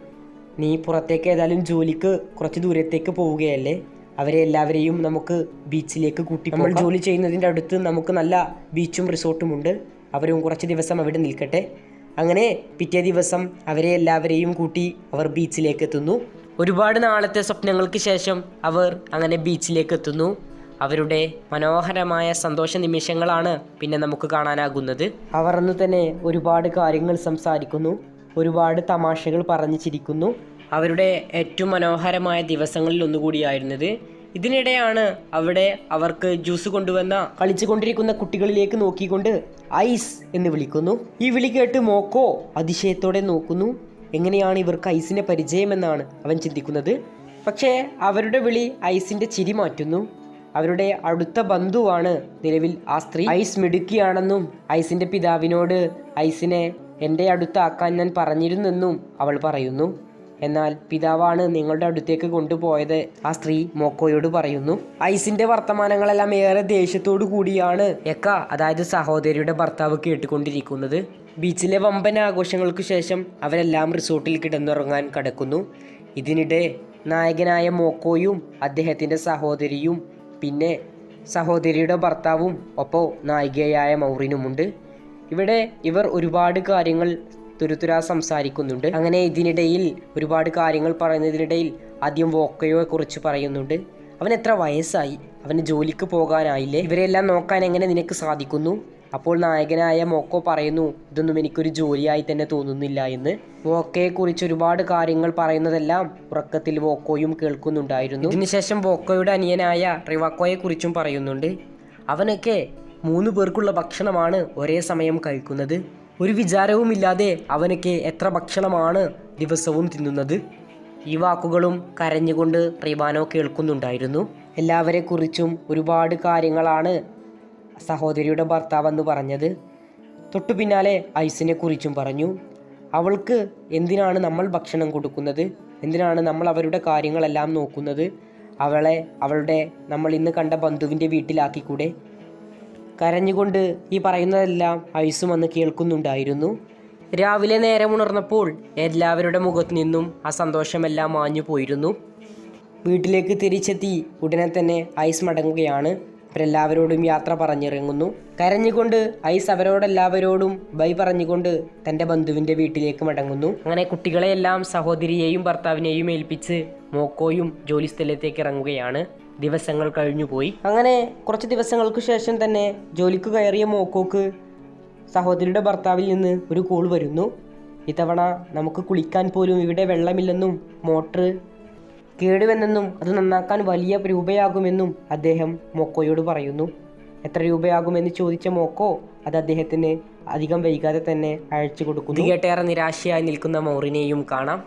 നീ പുറത്തേക്ക് ഏതായാലും ജോലിക്ക് കുറച്ച് ദൂരത്തേക്ക് പോവുകയല്ലേ? അവരെ എല്ലാവരെയും നമുക്ക് ബീച്ചിലേക്ക് കൂട്ടി നമ്മൾ ജോലി ചെയ്യുന്നതിന്റെ അടുത്ത് നമുക്ക് നല്ല ബീച്ചും റിസോർട്ടും ഉണ്ട്. അവരും കുറച്ച് ദിവസം അവിടെ നിൽക്കട്ടെ. അങ്ങനെ പിറ്റേ ദിവസം അവരെ എല്ലാവരെയും കൂട്ടി അവർ ബീച്ചിലേക്ക് എത്തുന്നു ഒരുപാട് നാളത്തെ സ്വപ്നങ്ങൾക്ക് ശേഷം അവർ അങ്ങനെ ബീച്ചിലേക്ക് എത്തുന്നു അവരുടെ മനോഹരമായ സന്തോഷ നിമിഷങ്ങളാണ് പിന്നെ നമുക്ക് കാണാനാകുന്നത്. അവർ അന്ന് തന്നെ ഒരുപാട് കാര്യങ്ങൾ സംസാരിക്കുന്നു. ഒരുപാട് തമാശകൾ പറഞ്ഞു ചിരിക്കുന്നു. അവരുടെ ഏറ്റവും മനോഹരമായ ദിവസങ്ങളിൽ ഒന്നുകൂടിയായിരുന്നത് ഇതിനിടെയാണ് അവിടെ അവർക്ക് ജ്യൂസ് കൊണ്ടുവന്ന കളിച്ചുകൊണ്ടിരിക്കുന്ന കുട്ടികളിലേക്ക് നോക്കിക്കൊണ്ട് ഐസ് എന്ന് വിളിക്കുന്നു. ഈ വിളി കേട്ട് മോക്കോ അതിശയത്തോടെ നോക്കുന്നു. എങ്ങനെയാണ് ഇവർക്ക് ഐസിന്റെ പരിചയമെന്നാണ് അവൻ ചിന്തിക്കുന്നത്. പക്ഷേ അവരുടെ വിളി ഐസിന്റെ ചിരി മാറ്റുന്നു. അവരുടെ അടുത്ത ബന്ധുവാണ് നിലവിൽ ആ സ്ത്രീ. ഐസ് മിടുക്കിയാണെന്നും ഐസിന്റെ പിതാവിനോട് ഐസിനെ എന്റെ അടുത്താക്കാൻ ഞാൻ പറഞ്ഞിരുന്നെന്നും അവൾ പറയുന്നു. എന്നാൽ പിതാവാണ് നിങ്ങളുടെ അടുത്തേക്ക് കൊണ്ടുപോയത്. ആ സ്ത്രീ മോക്കോയോട് പറയുന്നു ഐസിന്റെ വർത്തമാനങ്ങളെല്ലാം ഏറെ ദേഷ്യത്തോടു കൂടിയാണ്. എക്ക അതായത് സഹോദരിയുടെ ഭർത്താവ് കേട്ടുകൊണ്ടിരിക്കുന്നത്. ബീച്ചിലെ വമ്പൻ ആഘോഷങ്ങൾക്ക് ശേഷം അവരെല്ലാം റിസോർട്ടിൽ കിടന്നുറങ്ങാൻ കടക്കുന്നു. ഇതിനിടെ നായകനായ മോക്കോയും അദ്ദേഹത്തിന്റെ സഹോദരിയും പിന്നെ സഹോദരിയുടെ ഭർത്താവും ഒപ്പം നായികയായ മൗറിനുമുണ്ട്. ഇവിടെ ഇവർ ഒരുപാട് കാര്യങ്ങൾ തുരുതുരാ സംസാരിക്കുന്നുണ്ട്. അങ്ങനെ ഇതിനിടയിൽ ഒരുപാട് കാര്യങ്ങൾ പറയുന്നതിനിടയിൽ ആദ്യം വോക്കയോയെ കുറിച്ച് പറയുന്നുണ്ട്. അവൻ എത്ര വയസ്സായി? അവന് ജോലിക്ക് പോകാനായില്ലേ? ഇവരെല്ലാം നോക്കാൻ എങ്ങനെ നിനക്ക് സാധിക്കുന്നു? അപ്പോൾ നായകനായ മോക്കോ പറയുന്നു ഇതൊന്നും എനിക്കൊരു ജോലിയായി തന്നെ തോന്നുന്നില്ല എന്ന്. വോക്കയെ കുറിച്ച് ഒരുപാട് കാര്യങ്ങൾ പറയുന്നതെല്ലാം ഉറക്കത്തിൽ വോക്കോയും കേൾക്കുന്നുണ്ടായിരുന്നു. ഇതിനുശേഷം വോക്കോയുടെ അനിയനായ റിവാക്കോയെ കുറിച്ചും പറയുന്നുണ്ട്. അവനൊക്കെ മൂന്ന് പേർക്കുള്ള ഭക്ഷണമാണ് ഒരേ സമയം കഴിക്കുന്നത്. ഒരു വിചാരവുമില്ലാതെ അവനൊക്കെ എത്ര ഭക്ഷണമാണ് ദിവസവും തിന്നുന്നത്? ഈ വാക്കുകളും കരഞ്ഞുകൊണ്ട് റിവാനോ കേൾക്കുന്നുണ്ടായിരുന്നു. എല്ലാവരെക്കുറിച്ചും ഒരുപാട് കാര്യങ്ങളാണ് സഹോദരിയുടെ ഭർത്താവെന്ന് പറഞ്ഞത്. തൊട്ടു പിന്നാലെ ഐസിനെ കുറിച്ചും പറഞ്ഞു. അവൾക്ക് എന്തിനാണ് നമ്മൾ ഭക്ഷണം കൊടുക്കുന്നത്? എന്തിനാണ് നമ്മൾ അവരുടെ കാര്യങ്ങളെല്ലാം നോക്കുന്നത്? അവളെ അവളുടെ നമ്മൾ ഇന്ന് കണ്ട ബന്ധുവിന്റെ വീട്ടിലാക്കിക്കൂടെ? കരഞ്ഞുകൊണ്ട് ഈ പറയുന്നതെല്ലാം ഐസും വന്ന് കേൾക്കുന്നുണ്ടായിരുന്നു. രാവിലെ നേരം ഉണർന്നപ്പോൾ എല്ലാവരുടെ മുഖത്തു നിന്നും ആ സന്തോഷമെല്ലാം മാഞ്ഞു പോയിരുന്നു. വീട്ടിലേക്ക് തിരിച്ചെത്തി ഉടനെ തന്നെ ഐസ് മടങ്ങുകയാണ്. അവരെല്ലാവരോടും യാത്ര പറഞ്ഞിറങ്ങുന്നു. കരഞ്ഞുകൊണ്ട് ഐസ് അവരോടെല്ലാവരോടും ബൈ പറഞ്ഞുകൊണ്ട് തന്റെ ബന്ധുവിന്റെ വീട്ടിലേക്ക് മടങ്ങുന്നു. അങ്ങനെ കുട്ടികളെയെല്ലാം സഹോദരിയെയും ഭർത്താവിനെയും ഏൽപ്പിച്ച് മോക്കോയും ജോലി സ്ഥലത്തേക്ക് ഇറങ്ങുകയാണ്. ദിവസങ്ങൾ കഴിഞ്ഞുപോയി അങ്ങനെ കുറച്ച് ദിവസങ്ങൾക്ക് ശേഷം തന്നെ ജോലിക്ക് കയറിയ മോക്കോക്ക് സഹോദരിയുടെ ഭർത്താവിൽ നിന്ന് ഒരു കോൾ വരുന്നു. ഇത്തവണ നമുക്ക് കുളിക്കാൻ പോലും ഇവിടെ വെള്ളമില്ലെന്നും മോട്ടർ കേടുവെന്നെന്നും അത് നന്നാക്കാൻ വലിയ രൂപയാകുമെന്നും അദ്ദേഹം മോക്കോയോട് പറയുന്നു. എത്ര രൂപയാകുമെന്ന് ചോദിച്ച മോക്കോ അത് അദ്ദേഹത്തിന് അധികം വൈകാതെ തന്നെ അയച്ചു കൊടുക്കുന്നു. കേട്ടേറെ നിരാശയായി നിൽക്കുന്ന മോറിനെയും കാണാം.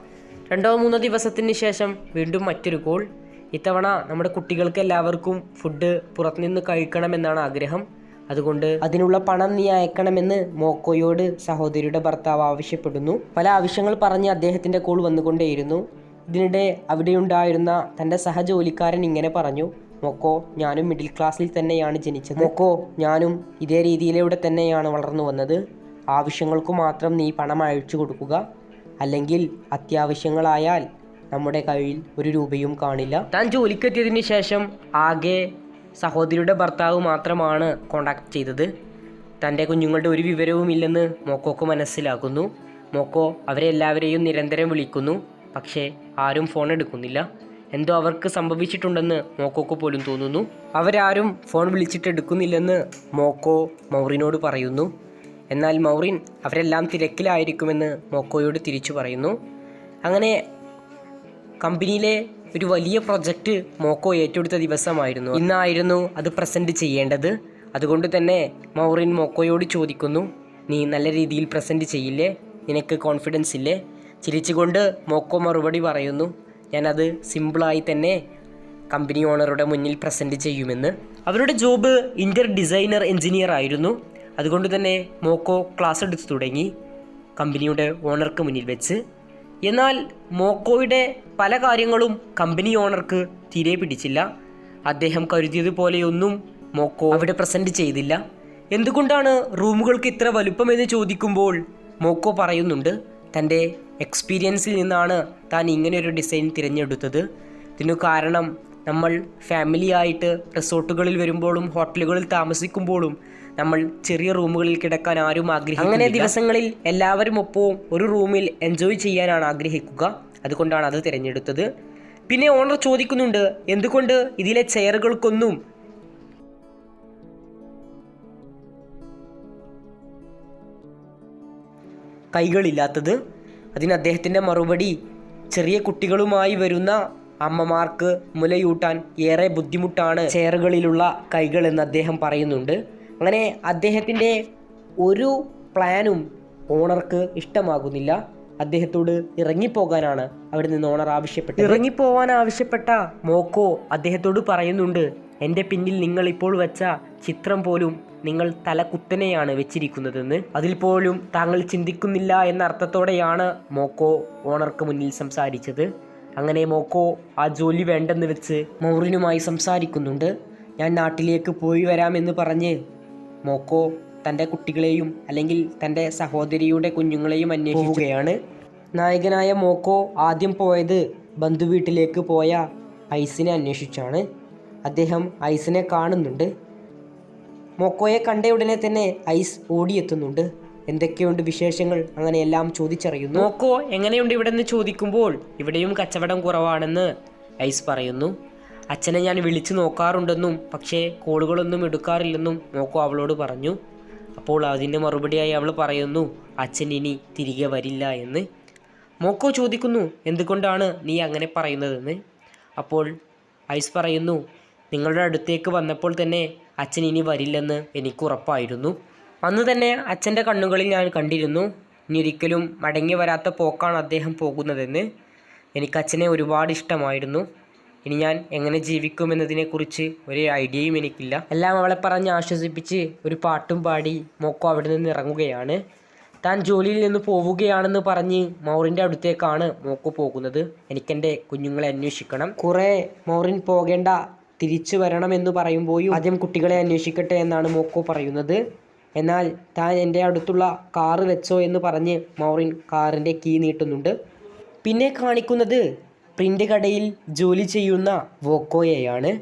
രണ്ടോ മൂന്നോ ദിവസത്തിന് ശേഷം വീണ്ടും മറ്റൊരു കോൾ. ഇത്തവണ നമ്മുടെ കുട്ടികൾക്ക് എല്ലാവർക്കും ഫുഡ് പുറത്തുനിന്ന് കഴിക്കണമെന്നാണ് ആഗ്രഹം. അതുകൊണ്ട് അതിനുള്ള പണം നീ അയക്കണമെന്ന് മോക്കോയോട് സഹോദരിയുടെ ഭർത്താവ് ആവശ്യപ്പെടുന്നു. പല ആവശ്യങ്ങൾ പറഞ്ഞ് അദ്ദേഹത്തിന്റെ കോൾ വന്നുകൊണ്ടേയിരുന്നു. ഇതിനിടെ അവിടെയുണ്ടായിരുന്ന തന്റെ സഹജോലിക്കാരൻ ഇങ്ങനെ പറഞ്ഞു മൊക്കോ ഞാനും മിഡിൽ ക്ലാസ്സിൽ തന്നെയാണ് ജനിച്ചത്. മൊക്കോ ഞാനും ഇതേ രീതിയിലൂടെ തന്നെയാണ് വളർന്നു വന്നത്. ആവശ്യങ്ങൾക്ക് മാത്രം നീ പണം അയച്ചു കൊടുക്കുക. അല്ലെങ്കിൽ അത്യാവശ്യങ്ങളായാൽ നമ്മുടെ കയ്യിൽ ഒരു രൂപയും കാണില്ല. താൻ ജോലിക്കെത്തിയതിന് ശേഷം ആകെ സഹോദരിയുടെ ഭർത്താവ് മാത്രമാണ് കോണ്ടാക്ട് ചെയ്തത്. തന്റെ കുഞ്ഞുങ്ങളുടെ ഒരു വിവരവുമില്ലെന്ന് മോക്കോക്ക് മനസ്സിലാക്കുന്നു. മോക്കോ അവരെ എല്ലാവരെയും നിരന്തരം വിളിക്കുന്നു. പക്ഷേ ആരും ഫോൺ എടുക്കുന്നില്ല. എന്തോ അവർക്ക് സംഭവിച്ചിട്ടുണ്ടെന്ന് മോക്കോക്ക് പോലും തോന്നുന്നു. അവരാരും ഫോൺ വിളിച്ചിട്ട് എടുക്കുന്നില്ലെന്ന് മോക്കോ മൗറിനോട് പറയുന്നു. എന്നാൽ മൗറിൻ അവരെല്ലാം തിരക്കിലായിരിക്കുമെന്ന് മോക്കോയോട് തിരിച്ചു പറയുന്നു. അങ്ങനെ കമ്പനിയിലെ ഒരു വലിയ പ്രൊജക്റ്റ് മോക്കോ ഏറ്റെടുത്ത ദിവസമായിരുന്നു. ഇന്നായിരുന്നു അത് പ്രസന്റ് ചെയ്യേണ്ടത്. അതുകൊണ്ട് തന്നെ മൗറിൻ മോക്കോയോട് ചോദിക്കുന്നു നീ നല്ല രീതിയിൽ പ്രസന്റ് ചെയ്യില്ലേ? നിനക്ക് കോൺഫിഡൻസ് ഇല്ലേ? ചിരിച്ചുകൊണ്ട് മോക്കോ മറുപടി പറയുന്നു ഞാനത് സിമ്പിളായി തന്നെ കമ്പനി ഓണറുടെ മുന്നിൽ പ്രസന്റ് ചെയ്യുമെന്ന്. അവരുടെ ജോബ് ഇന്റർ ഡിസൈനർ എഞ്ചിനീയർ ആയിരുന്നു. അതുകൊണ്ട് തന്നെ മോക്കോ ക്ലാസ് എടുത്ത് തുടങ്ങി. കമ്പനിയുടെ ഓണർക്ക് മുന്നിൽ വെച്ച് എന്നാൽ മോക്കോയുടെ പല കാര്യങ്ങളും കമ്പനി ഓണർക്ക് തീരെ പിടിച്ചില്ല. അദ്ദേഹം കരുതിയതുപോലെയൊന്നും മോക്കോ അവിടെ പ്രസന്റ് ചെയ്തില്ല. എന്തുകൊണ്ടാണ് റൂമുകൾക്ക് ഇത്ര വലുപ്പമെന്ന് ചോദിക്കുമ്പോൾ മോക്കോ പറയുന്നുണ്ട് തന്റെ എക്സ്പീരിയൻസിൽ നിന്നാണ് താൻ ഇങ്ങനെയൊരു ഡിസൈൻ തിരഞ്ഞെടുത്തത്. ഇതിനു കാരണം നമ്മൾ ഫാമിലി ആയിട്ട് റിസോർട്ടുകളിൽ വരുമ്പോഴും ഹോട്ടലുകളിൽ താമസിക്കുമ്പോഴും നമ്മൾ ചെറിയ റൂമുകളിൽ കിടക്കാൻ ആരും ആഗ്രഹിക്കും അങ്ങനെ ദിവസങ്ങളിൽ എല്ലാവരും ഒപ്പവും ഒരു റൂമിൽ എൻജോയ് ചെയ്യാനാണ് ആഗ്രഹിക്കുക. അതുകൊണ്ടാണ് അത് തിരഞ്ഞെടുത്തത്. പിന്നെ ഓണർ ചോദിക്കുന്നുണ്ട് എന്തുകൊണ്ട് ഇതിലെ ചെയറുകൾക്കൊന്നും കൈകളില്ലാത്തത്? അതിന് അദ്ദേഹത്തിന്റെ മറുപടി ചെറിയ കുട്ടികളുമായി വരുന്ന അമ്മമാർക്ക് മുലയൂട്ടാൻ ഏറെ ബുദ്ധിമുട്ടാണ് ചെയറുകളിലുള്ള കൈകൾ എന്ന് അദ്ദേഹം പറയുന്നുണ്ട്. അങ്ങനെ അദ്ദേഹത്തിന്റെ ഒരു പ്ലാനും ഓണർക്ക് ഇഷ്ടമാകുന്നില്ല. അദ്ദേഹത്തോട് ഇറങ്ങിപ്പോകാനാണ് അവിടെ നിന്ന് ഓണർ ആവശ്യപ്പെട്ടത്. ഇറങ്ങിപ്പോവാൻ ആവശ്യപ്പെട്ട മോക്കോ അദ്ദേഹത്തോട് പറയുന്നുണ്ട് എന്റെ പിന്നിൽ നിങ്ങൾ ഇപ്പോൾ വെച്ച ചിത്രം പോലും നിങ്ങൾ തല കുത്തനെയാണ് വെച്ചിരിക്കുന്നതെന്ന്. അതിൽ പോലും താങ്കൾ ചിന്തിക്കുന്നില്ല എന്ന അർത്ഥത്തോടെയാണ് മോക്കോ ഓണർക്ക് മുന്നിൽ സംസാരിച്ചത്. അങ്ങനെ മോക്കോ ആ ജോലി വേണ്ടെന്ന് വെച്ച് മൗറിനുമായി സംസാരിക്കുന്നുണ്ട്. ഞാൻ നാട്ടിലേക്ക് പോയി വരാമെന്ന് പറഞ്ഞ് മോക്കോ തന്റെ കുട്ടികളെയും അല്ലെങ്കിൽ തന്റെ സഹോദരിയുടെ കുഞ്ഞുങ്ങളെയും അന്വേഷിക്കുകയാണ്. നായകനായ മോക്കോ ആദ്യം പോയത് ബന്ധുവീട്ടിലേക്ക് പോയ ഐസിനെ അന്വേഷിച്ചാണ്. അദ്ദേഹം ഐസിനെ കാണുന്നുണ്ട്. മോക്കോയെ കണ്ട ഉടനെ തന്നെ ഐസ് ഓടിയെത്തുന്നുണ്ട്. എന്തൊക്കെയുണ്ട് വിശേഷങ്ങൾ? അങ്ങനെ എല്ലാം ചോദിച്ചറിയുന്നു. മോക്കോ എങ്ങനെയുണ്ട് ഇവിടെ നിന്ന് ചോദിക്കുമ്പോൾ ഇവിടെയും കച്ചവടം കുറവാണെന്ന് ഐസ് പറയുന്നു. അച്ഛനെ ഞാൻ വിളിച്ചു നോക്കാറുണ്ടെന്നും പക്ഷേ കോളുകളൊന്നും എടുക്കാറില്ലെന്നും മോക്കോ അവളോട് പറഞ്ഞു. അപ്പോൾ അതിന്റെ മറുപടിയായി അവൾ പറയുന്നു അച്ഛൻ ഇനി തിരികെ വരില്ല എന്ന്. മോക്കോ ചോദിക്കുന്നു എന്തുകൊണ്ടാണ് നീ അങ്ങനെ പറയുന്നതെന്ന്? അപ്പോൾ ഐസ് പറയുന്നു നിങ്ങളുടെ അടുത്തേക്ക് വന്നപ്പോൾ തന്നെ അച്ഛൻ ഇനി വരില്ലെന്ന് എനിക്ക് ഉറപ്പായിരുന്നു. അന്ന് തന്നെ അച്ഛന്റെ കണ്ണുകളിൽ ഞാൻ കണ്ടിരുന്നു. ഇനി ഒരിക്കലും മടങ്ങി വരാത്ത പോക്കാണ് അദ്ദേഹം പോകുന്നതെന്ന്. എനിക്ക് അച്ഛനെ ഒരുപാട് ഇഷ്ടമായിരുന്നു. ഇനി ഞാൻ എങ്ങനെ ജീവിക്കുമെന്നതിനെക്കുറിച്ച് ഒരു ഐഡിയയും എനിക്കില്ല. എല്ലാം അവളെ പറഞ്ഞ് ആശ്വസിപ്പിച്ച് ഒരു പാട്ടും പാടി മോക്കോ അവിടെ നിന്ന് ഇറങ്ങുകയാണ്. താൻ ജോലിയിൽ നിന്ന് പോവുകയാണെന്ന് പറഞ്ഞ് മൗറിന്റെ അടുത്തേക്കാണ് മോക്കോ പോകുന്നത്. എനിക്കെന്റെ കുഞ്ഞുങ്ങളെ അന്വേഷിക്കണം. കുറേ മൗറിൻ പോകേണ്ട തിരിച്ചു വരണമെന്ന് പറയുമ്പോഴും ആദ്യം കുട്ടികളെ അന്വേഷിക്കട്ടെ എന്നാണ് മോക്കോ പറയുന്നത്. എന്നാൽ താൻ എന്റെ അടുത്തുള്ള കാറ് വെച്ചോ എന്ന് പറഞ്ഞ് മൗറിൻ കാറിന്റെ കീ നീട്ടുന്നുണ്ട്. പിന്നെ കാണിക്കുന്നത് പ്രിന്റ് കടയിൽ ജോലി ചെയ്യുന്ന വോക്കോയെയാണ്.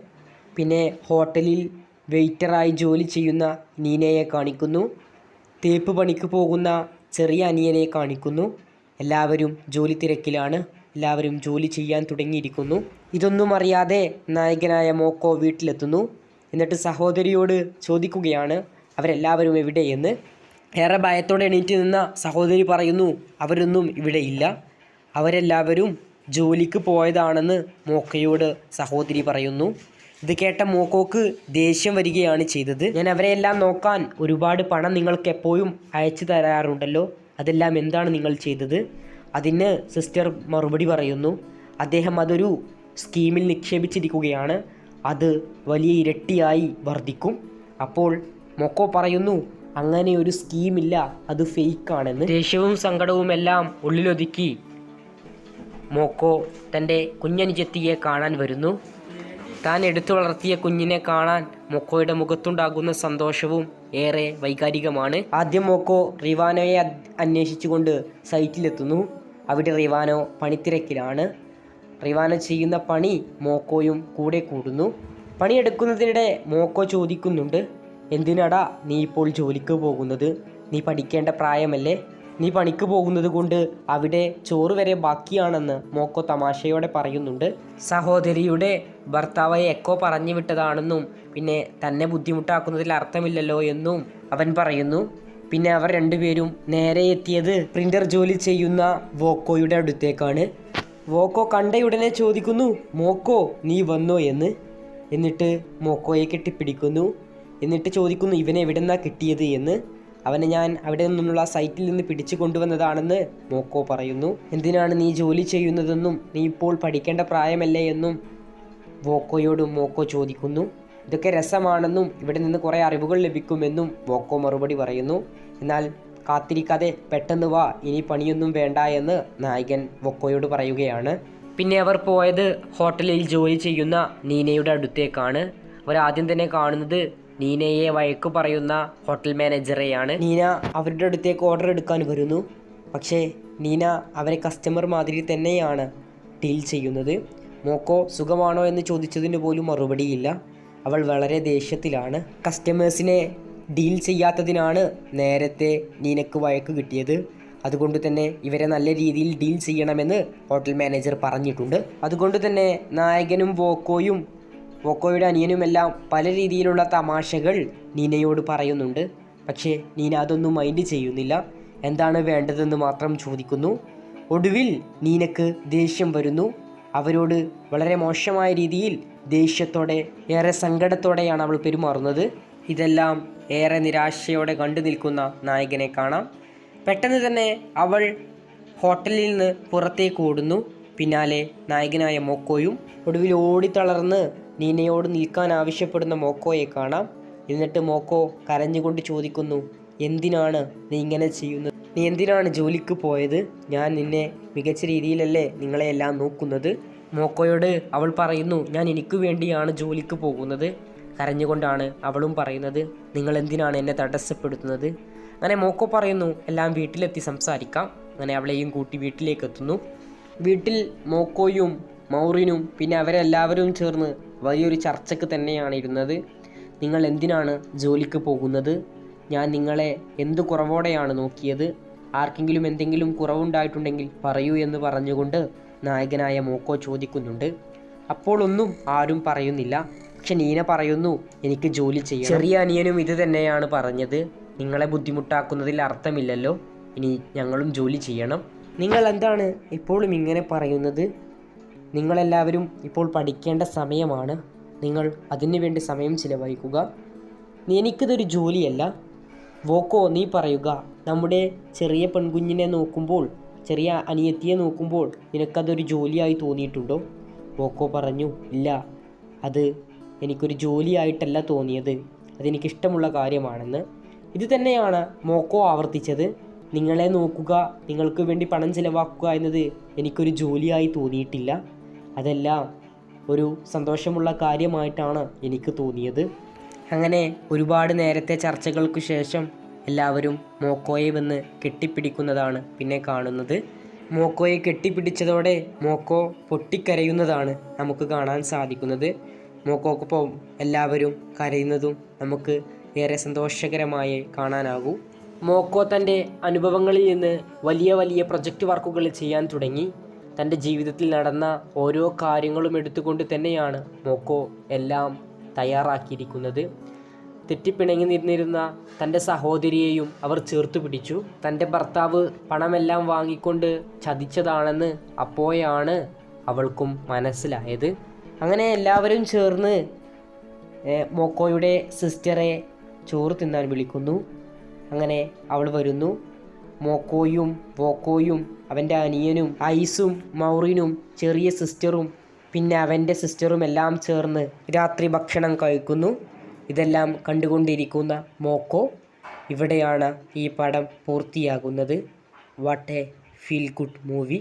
പിന്നെ ഹോട്ടലിൽ വെയിറ്ററായി ജോലി ചെയ്യുന്ന നീനയെ കാണിക്കുന്നു. തേപ്പ് പണിക്ക് പോകുന്ന ചെറിയ അനിയനെ കാണിക്കുന്നു. എല്ലാവരും ജോലി തിരക്കിലാണ്. എല്ലാവരും ജോലി ചെയ്യാൻ തുടങ്ങിയിരിക്കുന്നു. ഇതൊന്നും അറിയാതെ നായകനായ മോക്കോ വീട്ടിലെത്തുന്നു. എന്നിട്ട് സഹോദരിയോട് ചോദിക്കുകയാണ് അവരെല്ലാവരും എവിടെയെന്ന്? ഏറെ ഭയത്തോടെ എണീറ്റ് നിന്ന സഹോദരി പറയുന്നു അവരൊന്നും ഇവിടെയില്ല അവരെല്ലാവരും ജോലിക്ക് പോയതാണെന്ന് മോക്കയോട് സഹോദരി പറയുന്നു. ഇത് കേട്ട മോക്കോക്ക് ദേഷ്യം വരികയാണ് ചെയ്തത്. ഞാൻ അവരെയെല്ലാം നോക്കാൻ ഒരുപാട് പണം നിങ്ങൾക്ക് എപ്പോഴും അയച്ചു തരാറുണ്ടല്ലോ. അതെല്ലാം എന്താണ് നിങ്ങൾ ചെയ്തത്? അതിന് സിസ്റ്റർ മറുപടി പറയുന്നു. അദ്ദേഹം അതൊരു സ്കീമിൽ നിക്ഷേപിച്ചിരിക്കുകയാണ്. അത് വലിയ ഇരട്ടിയായി വർദ്ധിക്കും. അപ്പോൾ മൊക്കോ പറയുന്നു അങ്ങനെ ഒരു സ്കീമില്ല. അത് ഫേക്കാണെന്ന്. ദേഷ്യവും സങ്കടവും എല്ലാം ഉള്ളിലൊതുക്കി മോക്കോ തന്റെ കുഞ്ഞനുജത്തിയെ കാണാൻ വരുന്നു. താൻ എടുത്തു വളർത്തിയ കുഞ്ഞിനെ കാണാൻ മൊക്കോയുടെ മുഖത്തുണ്ടാകുന്ന സന്തോഷവും ഏറെ വൈകാരികമാണ്. ആദ്യം മോക്കോ റിവാനോയെ അന്വേഷിച്ചുകൊണ്ട് സൈറ്റിലെത്തുന്നു. അവിടെ റിവാനോ പണിത്തിരക്കിലാണ്. റിവാനോ ചെയ്യുന്ന പണി മോക്കോയും കൂടെ കൂടുന്നു. പണിയെടുക്കുന്നതിനിടെ മോക്കോ ചോദിക്കുന്നുണ്ട് എന്തിനടാ നീ ഇപ്പോൾ ജോലിക്ക് പോകുന്നത്? നീ പഠിക്കേണ്ട പ്രായമല്ലേ? നീ പണിക്ക് പോകുന്നത് കൊണ്ട് അവിടെ ചോറ് വരെ ബാക്കിയാണെന്ന് മോക്കോ തമാശയോടെ പറയുന്നുണ്ട്. സഹോദരിയുടെ ഭർത്താവെ എക്കോ പറഞ്ഞു വിട്ടതാണെന്നും പിന്നെ തന്നെ ബുദ്ധിമുട്ടാക്കുന്നതിൽ അർത്ഥമില്ലല്ലോ എന്നും അവൻ പറയുന്നു. പിന്നെ അവർ രണ്ടുപേരും നേരെ എത്തിയത് പ്രിന്റർ ജോലി ചെയ്യുന്ന വോക്കോയുടെ അടുത്തേക്കാണ്. വോക്കോ കണ്ടയുടനെ ചോദിക്കുന്നു മോക്കോ നീ വന്നോ എന്ന്? എന്നിട്ട് മോക്കോയെ കെട്ടിപ്പിടിക്കുന്നു. എന്നിട്ട് ചോദിക്കുന്നു ഇവനെ എവിടെന്നാ കിട്ടിയത്? എന്ന്. അവനെ ഞാൻ അവിടെ നിന്നുള്ള സൈറ്റിൽ നിന്ന് പിടിച്ചു കൊണ്ടുവന്നതാണെന്ന് മോക്കോ പറയുന്നു. എന്തിനാണ് നീ ജോലി ചെയ്യുന്നതെന്നും നീ ഇപ്പോൾ പഠിക്കേണ്ട പ്രായമല്ലേ എന്നും വോക്കോയോടും മോക്കോ ചോദിക്കുന്നു. ഇതൊക്കെ രസമാണെന്നും ഇവിടെ നിന്ന് കുറേ അറിവുകൾ ലഭിക്കുമെന്നും വോക്കോ മറുപടി പറയുന്നു. എന്നാൽ കാത്തിരിക്കാതെ പെട്ടെന്ന് വാ ഇനി പണിയൊന്നും വേണ്ട എന്ന് നായകൻ വോക്കോയോട് പറയുകയാണ്. പിന്നെ അവർ പോയത് ഹോട്ടലിൽ ജോലി ചെയ്യുന്ന നീനയുടെ അടുത്തേക്കാണ്. അവർ ആദ്യം തന്നെ കാണുന്നത് നീനയെ വഴക്കു പറയുന്ന ഹോട്ടൽ മാനേജറെയാണ്. നീന അവരുടെ അടുത്തേക്ക് ഓർഡർ എടുക്കാൻ വരുന്നു. പക്ഷേ നീന അവരെ കസ്റ്റമർ മാതിരി തന്നെയാണ് ഡീൽ ചെയ്യുന്നത്. മോക്കോ സുഖമാണോ എന്ന് ചോദിച്ചതിന് പോലും മറുപടിയില്ല. അവൾ വളരെ ദേഷ്യത്തിലാണ്. കസ്റ്റമേഴ്സിനെ ഡീൽ ചെയ്യാത്തതിനാണ് നേരത്തെ നീനക്ക് വഴക്ക് കിട്ടിയത്. അതുകൊണ്ട് തന്നെ ഇവരെ നല്ല രീതിയിൽ ഡീൽ ചെയ്യണമെന്ന് ഹോട്ടൽ മാനേജർ പറഞ്ഞിട്ടുണ്ട്. അതുകൊണ്ട് തന്നെ നായകനും വോക്കോയും വോക്കോയുടെ അനിയനുമെല്ലാം പല രീതിയിലുള്ള തമാശകൾ നീനയോട് പറയുന്നുണ്ട്. പക്ഷേ നീന അതൊന്നും മൈൻഡ് ചെയ്യുന്നില്ല. എന്താണ് വേണ്ടതെന്ന് മാത്രം ചോദിക്കുന്നു. ഒടുവിൽ നീനക്ക് ദേഷ്യം വരുന്നു. അവരോട് വളരെ മോശമായ രീതിയിൽ ദേഷ്യത്തോടെ ഏറെ സങ്കടത്തോടെയാണ് അവൾ പെരുമാറുന്നത്. ഇതെല്ലാം ഏറെ നിരാശയോടെ കണ്ടു നിൽക്കുന്ന നായകനെ കാണാം. പെട്ടെന്ന് തന്നെ അവൾ ഹോട്ടലിൽ നിന്ന് പുറത്തേക്ക് ഓടുന്നു. പിന്നാലെ നായകനായ മോക്കോയും ഒടുവിൽ ഓടിത്തളർന്ന് നീനയോട് നിൽക്കാൻ ആവശ്യപ്പെടുന്ന മോക്കോയെ കാണാം. എന്നിട്ട് മോക്കോ കരഞ്ഞുകൊണ്ട് ചോദിക്കുന്നു എന്തിനാണ് നീ ഇങ്ങനെ ചെയ്യുന്നത്? നീ എന്തിനാണ് ജോലിക്ക് പോയത്? ഞാൻ നിന്നെ മികച്ച രീതിയിലല്ലേ നിങ്ങളെ എല്ലാം നോക്കുന്നത്? മോക്കോയോട് അവൾ പറയുന്നു ഞാൻ എനിക്ക് വേണ്ടിയാണ് ജോലിക്ക് പോകുന്നത്. കരഞ്ഞുകൊണ്ടാണ് അവളും പറയുന്നത് നിങ്ങൾ എന്തിനാണ് എന്നെ തടസ്സപ്പെടുത്തുന്നത്? അങ്ങനെ മോക്കോ പറയുന്നു എല്ലാം വീട്ടിലെത്തി സംസാരിക്കാം. അങ്ങനെ അവളെയും കൂട്ടി വീട്ടിലേക്ക് എത്തുന്നു വീട്ടിൽ മോക്കോയും മൗറിനും പിന്നെ അവരെല്ലാവരും ചേർന്ന് വലിയൊരു ചർച്ചയ്ക്ക് തന്നെയാണ് ഇരുന്നത്. നിങ്ങൾ എന്തിനാണ് ജോലിക്ക് പോകുന്നത്? ഞാൻ നിങ്ങളെ എന്ത് കുറവോടെയാണ് നോക്കിയത്? ആർക്കെങ്കിലും എന്തെങ്കിലും കുറവുണ്ടായിട്ടുണ്ടെങ്കിൽ പറയൂ എന്ന് പറഞ്ഞുകൊണ്ട് നായകനായ മോക്കോ ചോദിക്കുന്നുണ്ട്. അപ്പോൾ ഒന്നും ആരും പറയുന്നില്ല. പക്ഷെ നീന പറയുന്നു എനിക്ക് ജോലി ചെയ്യണം. ചെറിയ അനിയനും ഇത് തന്നെയാണ് പറഞ്ഞത്. നിങ്ങളെ ബുദ്ധിമുട്ടാക്കുന്നതിൽ അർത്ഥമില്ലല്ലോ. ഇനി ഞങ്ങളും ജോലി ചെയ്യണം. നിങ്ങൾ എന്താണ് എപ്പോഴും ഇങ്ങനെ പറയുന്നത്? നിങ്ങളെല്ലാവരും ഇപ്പോൾ പഠിക്കേണ്ട സമയമാണ്. നിങ്ങൾ അതിനുവേണ്ടി സമയം ചിലവഴിക്കുക. എനിക്കിതൊരു ജോലിയല്ല. വോക്കോ നീ പറയുക. നമ്മുടെ ചെറിയ പെൺകുഞ്ഞിനെ നോക്കുമ്പോൾ ചെറിയ അനിയത്തിയെ നോക്കുമ്പോൾ നിനക്കതൊരു ജോലിയായി തോന്നിയിട്ടുണ്ടോ? വോക്കോ പറഞ്ഞു ഇല്ല. അത് എനിക്കൊരു ജോലിയായിട്ടല്ല തോന്നിയത്. അതെനിക്കിഷ്ടമുള്ള കാര്യമാണെന്ന്. ഇത് തന്നെയാണ് മോക്കോ ആവർത്തിച്ചത്. നിങ്ങളെ നോക്കുക നിങ്ങൾക്ക് വേണ്ടി പണം ചിലവാക്കുക എന്നത് എനിക്കൊരു ജോലിയായി തോന്നിയിട്ടില്ല. അതെല്ലാം ഒരു സന്തോഷമുള്ള കാര്യമായിട്ടാണ് എനിക്ക് തോന്നിയത്. അങ്ങനെ ഒരുപാട് നേരത്തെ ചർച്ചകൾക്ക് ശേഷം എല്ലാവരും മോക്കോയെ വന്ന് കെട്ടിപ്പിടിക്കുന്നതാണ് പിന്നെ കാണുന്നത്. മോക്കോയെ കെട്ടിപ്പിടിച്ചതോടെ മോക്കോ പൊട്ടിക്കരയുന്നതാണ് നമുക്ക് കാണാൻ സാധിക്കുന്നത്. മോക്കോക്കൊപ്പം എല്ലാവരും കരയുന്നതും നമുക്ക് ഏറെ സന്തോഷകരമായി കാണാനാകൂ. മോക്കോ തന്റെ അനുഭവങ്ങളിൽ നിന്ന് വലിയ വലിയ പ്രൊജക്റ്റ് വർക്കുകൾ ചെയ്യാൻ തുടങ്ങി. തന്റെ ജീവിതത്തിൽ നടന്ന ഓരോ കാര്യങ്ങളും എടുത്തുകൊണ്ട് തന്നെയാണ് മോക്കോ എല്ലാം തയ്യാറാക്കിയിരിക്കുന്നത്. തെറ്റിപ്പിണങ്ങി നിന്നിരുന്ന തന്റെ സഹോദരിയെയും അവർ ചേർത്ത് പിടിച്ചു. തന്റെ ഭർത്താവ് പണമെല്ലാം വാങ്ങിക്കൊണ്ട് ചതിച്ചതാണെന്ന് അപ്പോഴാണ് അവൾക്കും മനസ്സിലായത്. അങ്ങനെ എല്ലാവരും ചേർന്ന് മോക്കോയുടെ സിസ്റ്ററെ ചോറ് തിന്നാൻ വിളിക്കുന്നു. അങ്ങനെ അവൾ വരുന്നു. മോക്കോയും വോക്കോയും അവന്റെ അനിയനും ഐസും മൗറിനും ചെറിയ സിസ്റ്ററും പിന്നെ അവന്റെ സിസ്റ്ററും എല്ലാം ചേർന്ന് രാത്രി ഭക്ഷണം കഴിക്കുന്നു. ഇതെല്ലാം കണ്ടുകൊണ്ടിരിക്കുന്ന മോക്കോ ഇവിടെയാണ് ഈ പടം പൂർത്തിയാകുന്നത്. What a feel good movie.